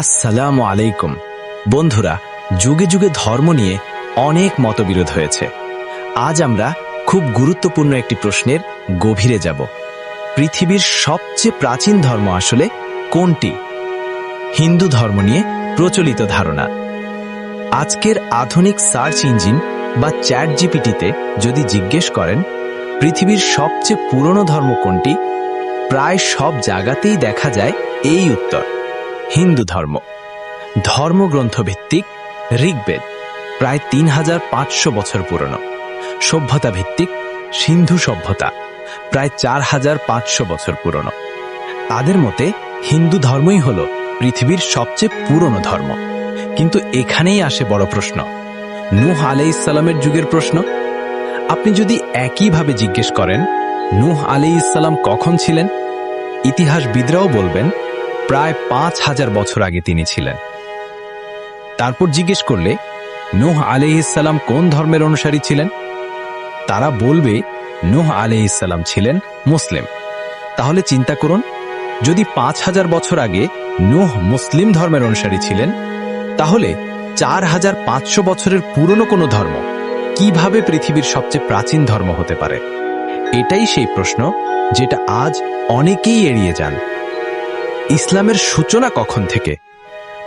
আসসালামু আলাইকুম। বন্ধুরা, যুগে যুগে ধর্ম নিয়ে অনেক মতবিরোধ হয়েছে। আজ আমরা খুব গুরুত্বপূর্ণ একটি প্রশ্নের গভীরে যাব। পৃথিবীর সবচেয়ে প্রাচীন ধর্ম আসলে কোনটি? হিন্দু ধর্ম নিয়ে প্রচলিত ধারণা। আজকের আধুনিক সার্চ ইঞ্জিন বা চ্যাট জিপিটিতে যদি জিজ্ঞেস করেন, পৃথিবীর সবচেয়ে পুরনো ধর্ম কোনটি? প্রায় সব জায়গাতেই দেখা যায় এই উত্তর। হিন্দু ধর্ম। ধর্মগ্রন্থ ভিত্তিক ঋগ্বেদ, প্রায় তিন হাজার পাঁচশো বছর পুরনো। সভ্যতা ভিত্তিক সিন্ধু সভ্যতা, প্রায় চার হাজার পাঁচশো বছর পুরনো। তাদের মতে হিন্দু ধর্মই হল পৃথিবীর সবচেয়ে পুরনো ধর্ম। কিন্তু এখানেই আসে বড় প্রশ্ন, নূহ আলাই ইসলামের যুগের প্রশ্ন। আপনি যদি একইভাবে জিজ্ঞেস করেন, নূহ আলাই ইসলাম কখন ছিলেন? ইতিহাসবিদরাও বলবেন প্রায় পাঁচ হাজার বছর আগে তিনি ছিলেন। তারপর জিজ্ঞেস করলে, নূহ আলাইহিসাল্লাম কোন ধর্মের অনুসারী ছিলেন? তারা বলবে, নূহ আলাইহিসাল্লাম ছিলেন মুসলিম। তাহলে চিন্তা করুন, যদি পাঁচ হাজার বছর আগে নূহ মুসলিম ধর্মের অনুসারী ছিলেন, তাহলে চার হাজার পাঁচশো বছরের পুরনো কোনো ধর্ম কীভাবে পৃথিবীর সবচেয়ে প্রাচীন ধর্ম হতে পারে? এটাই সেই প্রশ্ন যেটা আজ অনেকেই এড়িয়ে যান। ইসলামের সূচনা কখন থেকে?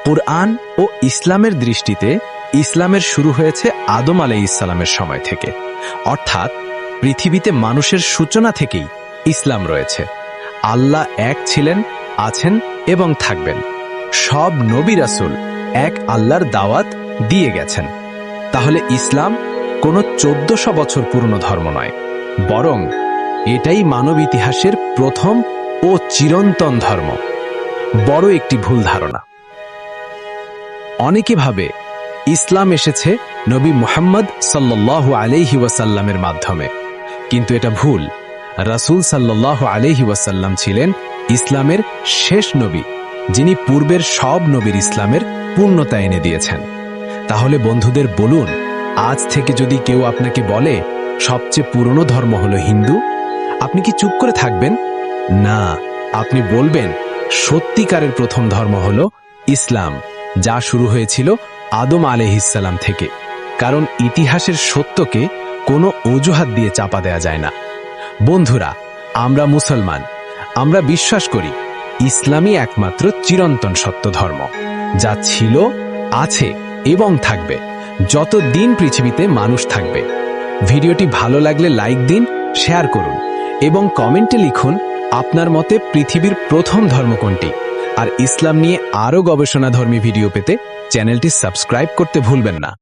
কুরআন ও ইসলামের দৃষ্টিতে ইসলামের শুরু হয়েছে আদম আলাই ইসলামের সময় থেকে। অর্থাৎ পৃথিবীতে মানুষের সূচনা থেকেই ইসলাম রয়েছে। আল্লাহ এক ছিলেন, আছেন এবং থাকবেন। সব নবী রাসুল এক আল্লাহর দাওয়াত দিয়ে গেছেন। তাহলে ইসলাম কোনো চোদ্দশো বছর পুরনো ধর্ম নয়, বরং এটাই মানব ইতিহাসের প্রথম ও চিরন্তন ধর্ম। বড় একটি ভুল ধারণা। অনেকে ভাবে ইসলাম এসেছে নবী মুহাম্মদ সাল্লাহ আলাইহি ওয়াসাল্লামের মাধ্যমে। কিন্তু এটা ভুল। রাসূল সাল্লাহ আলাইহি ওয়াসাল্লাম ছিলেন ইসলামের শেষ নবী, যিনি পূর্বের সব নবীর ইসলামের পূর্ণতা এনে দিয়েছেন। তাহলে বন্ধুদের বলুন, আজ থেকে যদি কেউ আপনাকে বলে, সবচেয়ে পুরনো ধর্ম হলো হিন্দু, আপনি কি চুপ করে থাকবেন? না, আপনি বলবেন সত্যিকারের প্রথম ধর্ম হল ইসলাম, যা শুরু হয়েছিল আদম আলহিসাল্লাম থেকে। কারণ ইতিহাসের সত্যকে কোনো অজুহাত দিয়ে চাপা দেয়া যায় না। বন্ধুরা, আমরা মুসলমান। আমরা বিশ্বাস করি, ইসলামই একমাত্র চিরন্তন সত্য ধর্ম, যা ছিল, আছে এবং থাকবে যত দিন পৃথিবীতে মানুষ থাকবে। ভিডিওটি ভালো লাগলে লাইক দিন, শেয়ার করুন এবং কমেন্টে লিখুন আপনার মতে পৃথিবীর প্রথম ধর্ম কোনটি? আর ইসলাম নিয়ে আরও গবেষণাধর্মী ভিডিও পেতে চ্যানেলটি সাবস্ক্রাইব করতে ভুলবেন না।